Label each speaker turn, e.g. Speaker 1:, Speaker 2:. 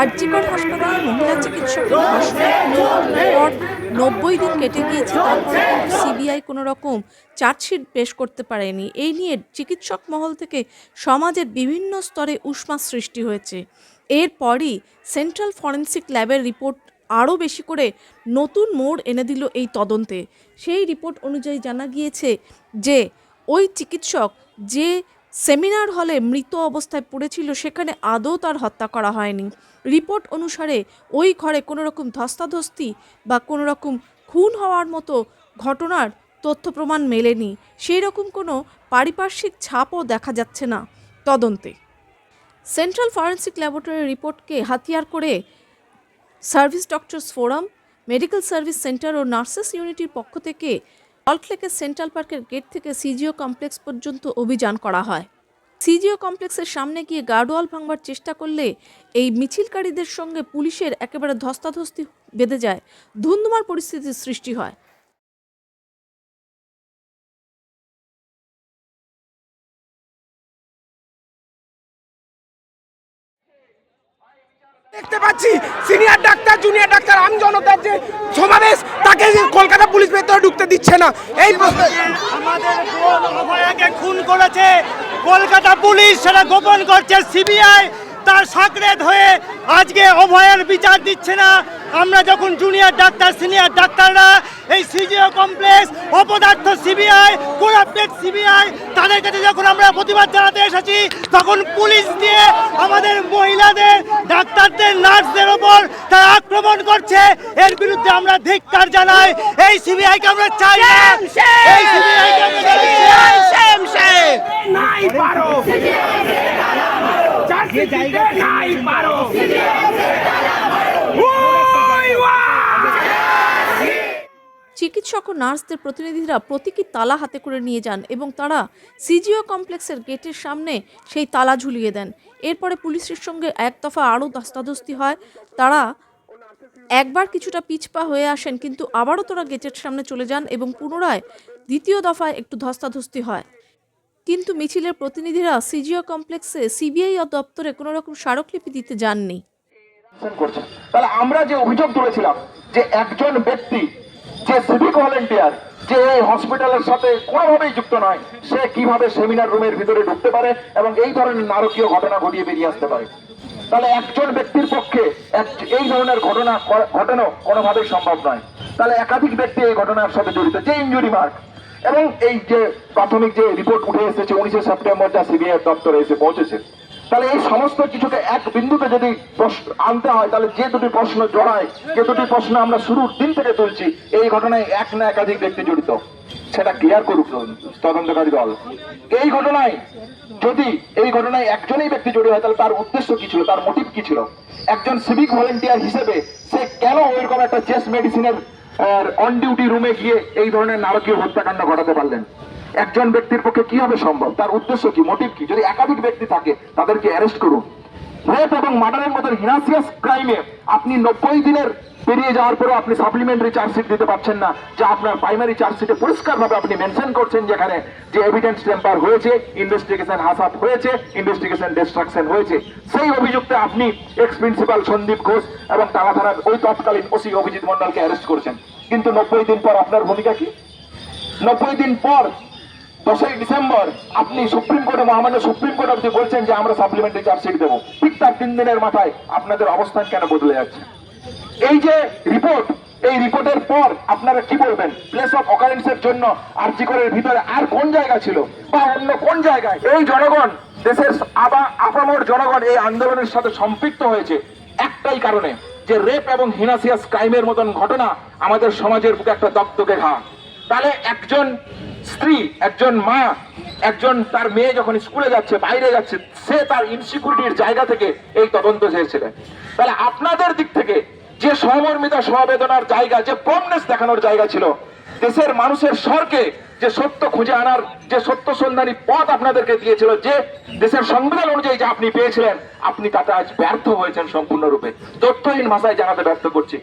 Speaker 1: আরজিকর হাসপাতালে মহিলা চিকিৎসকের পর নব্বই দিন কেটে গিয়েছে, তারপরে সিবিআই কোনো রকম চার্জশিট পেশ করতে পারেনি। এই নিয়ে চিকিৎসক মহল থেকে সমাজের বিভিন্ন স্তরে উষ্মা সৃষ্টি হয়েছে। এরপরই সেন্ট্রাল ফরেন্সিক ল্যাবের রিপোর্ট আরও বেশি করে নতুন মোড় এনে দিল এই তদন্তে। সেই রিপোর্ট অনুযায়ী জানা গিয়েছে যে, ওই চিকিৎসক যে সেমিনার হলে মৃত অবস্থায় পড়েছিল, সেখানে আদৌ তার হত্যা করা হয়নি। রিপোর্ট অনুসারে ওই ঘরে কোনো রকম ধস্তাধস্তি বা কোনো রকম খুন হওয়ার মতো ঘটনার তথ্য প্রমাণ মেলেনি। সেই রকম কোনো পারিপার্শ্বিক ছাপও দেখা যাচ্ছে না তদন্তে। সেন্ট্রাল ফরেন্সিক ল্যাবরেটরির রিপোর্টকে হাতিয়ার করে service doctors forum, medical service centre ও নার্সেস ইউনিটির পক্ষ থেকে সল্টলেকের সেন্ট্রাল পার্কের গেট থেকে সিজিও কমপ্লেক্স পর্যন্ত অভিযান করা হয়। সিজিও কমপ্লেক্সের সামনে গিয়ে গার্ডওয়াল ভাঙবার চেষ্টা করলে এই মিছিলকারীদের সঙ্গে পুলিশের একেবারে ধস্তাধস্তি বেঁধে যায়, ধুন্ধুমার পরিস্থিতির সৃষ্টি হয়।
Speaker 2: দেখতে পাচ্ছি সিনিয়র ডাক্তার জুনিয়র ডাক্তার, আম জনতার যে সমাবেশ তাকে কলকাতা পুলিশ ভেতরে ঢুকতে দিচ্ছে না। এই
Speaker 3: আমাদের খুন করেছে। কলকাতা পুলিশ সেটা গোপন করছে। সিবিআই তার সাকরেদ হয়ে আজকে অভয়ের বিচার দিচ্ছে না। আমরা যখন জুনিয়র ডাক্তার সিনিয়র ডাক্তাররা এই সিজিও কমপ্লেক্স অপদার্থ সিবিআই কোরাপ্টেড সিবিআই তাদের কাছে যখন আমরা প্রতিবাদ জানাতে এসেছি তখন পুলিশ দিয়ে আমাদের মহিলাদের ডাক্তারদের নার্সদের ওপর তারা আক্রমণ করছে। এর বিরুদ্ধে আমরা ধিক্কার জানাই। এই সিবিআইকে আমরা চাই না। এই সিবিআইকে আমরা চাই
Speaker 2: নাই পারো। জায়গা নাই পারো ওই ওয়া!
Speaker 1: চিকিৎসক ও নার্সদের প্রতিনিধিরা প্রতীকী তালা হাতে করে নিয়ে যান এবং তারা সিজিও কমপ্লেক্সের গেটের সামনে সেই তালা ঝুলিয়ে দেন। এরপরে পুলিশের সঙ্গে এক দফা আরও ধস্তাধস্তি হয়। তারা একবার কিছুটা পিছপা হয়ে আসেন, কিন্তু আবারও তারা গেটের সামনে চলে যান এবং পুনরায় দ্বিতীয় দফায় একটু ধস্তাধস্তি হয়। কিন্তু মিছিলের প্রতিনিধিরা সিজিও কমপ্লেক্সে সিবিআই দপ্তরে কোনো রকম স্মারকলিপি দিতে যাননি।
Speaker 4: তাহলে আমরা যে অভিযোগ তুলেছিলাম যে একজন ব্যক্তি যে সিভিক ভলেন্টিয়ার যে এই হসপিটালের সাথে কোনোভাবেই যুক্ত নয়, সে কীভাবে সেমিনার রুমের ভিতরে ঢুকতে পারে এবং এই ধরনের নারকীয় ঘটনা ঘটিয়ে বেরিয়ে আসতে পারে? তাহলে একজন ব্যক্তির পক্ষে এই ধরনের ঘটনা, ঘটানো কোনোভাবেই সম্ভব নয়। তাহলে একাধিক ব্যক্তি এই ঘটনার সাথে জড়িত, যে ইঞ্জুরি মার্ক এবং এই যে প্রাথমিক যে রিপোর্ট উঠে এসেছে, উনিশে সেপ্টেম্বর যা সিবিআই দপ্তরে এসে পৌঁছেছে। তাহলে এই সমস্ত কিছুকে এক বিন্দুতে যদি আনতে হয়, তাহলে যে দুটি প্রশ্ন জড়ায়, যে দুটি প্রশ্ন আমরা শুরুর দিন থেকে তুলছি, এই ঘটনায় এক না একাধিক ব্যক্তি জড়িত। সেটা ক্লিয়ার করুক, তদন্তকারী দল। এই ঘটনায় যদি, এই ঘটনায় একজনই ব্যক্তি জড়িত হয়, তাহলে তার উদ্দেশ্য কি ছিল? তার মোটিভ কি ছিল? একজন সিভিক ভলেন্টিয়ার হিসেবে সে কেন ওইরকম একটা চেস্ট মেডিসিনের অন ডিউটি রুমে গিয়ে এই ধরনের নারকীয় হত্যাকাণ্ড ঘটাতে পারলেন? একজন ব্যক্তির পক্ষে কীভাবে সম্ভব? তার উদ্দেশ্য কি? মোটিভ কি? যদি একাধিক ব্যক্তি থাকে, তাদেরকে অ্যারেস্ট করুন। রেপ এবং মার্ডারের মতো হিনাসিয়াস ক্রাইমে আপনি নব্বই দিনের পেরিয়ে যাওয়ার পরেও আপনি সাপ্লিমেন্টারি চার্জশিট দিতে পারছেন না, যা আপনার প্রাইমারি চার্জশিটে পরিষ্কারভাবে আপনি মেনশন করছেন যেখানে যে এভিডেন্স টেম্পার হয়েছে ইনভেস্টিগেশন হাসাপ হয়েছে ইনভেস্টিগেশন ডিস্ট্রাকশন হয়েছে। সেই অভিযুক্তে আপনি এক্স প্রিন্সিপাল সন্দীপ ঘোষ এবং টালা থানার ওই তৎকালীন ওসি অভিজিৎ মন্ডলকে অ্যারেস্ট করেছেন। কিন্তু নব্বই দিন পর আপনার ভূমিকা কি? নব্বই দিন পর দশই ডিসেম্বর আপনি সুপ্রিম কোর্টে মহামান্য সুপ্রিম কোর্ট অব্দি বলছেন যে আমরা সাপ্লিমেন্টারি চার্জশিট দেবো। ঠিক তার তিন দিনের মাথায় আপনাদের অবস্থান কেন বদলে যাচ্ছে? এই যে রিপোর্ট এই রিপোর্টের পর আপনারা কি বলবেন? প্লেস অফ অকারেন্সের জন্য আর্জিকরের ভিতরে আর কোন জায়গা ছিল? বা অন্য কোন জায়গায়? এই জনগণ, দেশের আবা, আপামর জনগণ এই আন্দোলনের সাথে সম্পৃক্ত হয়েছে। একটাই কারণে যে রেপ এবং হিনাসিয়াস ক্রাইমের মতন ঘটনা আমাদের সমাজের বুকে একটা দগদগে ঘা। তাহলে একজন স্ত্রী, একজন মা, একজন তার মেয়ে যখন স্কুলে যাচ্ছে, বাইরে যাচ্ছে, সে তার ইনসিকিউরিটির জায়গা থেকে এই তদন্ত চেয়েছিলেন তাহলে আপনাদের দিক থেকে যে সহমর্মিতা সহবেদনার জায়গা, যে প্রমনেস দেখানোর জায়গা ছিল, দেশের মানুষের স্বরকে যে সত্য খুঁজে আনার, যে সত্য সন্ধানী পথ আপনাদেরকে দিয়েছিল, যে দেশের সংবিধান অনুযায়ী যে আপনি পেয়েছিলেন, আপনি তাতে আজ ব্যর্থ হয়েছেন সম্পূর্ণরূপে। তথ্যহীন ভাষায় জানাতে ব্যর্থ করছি।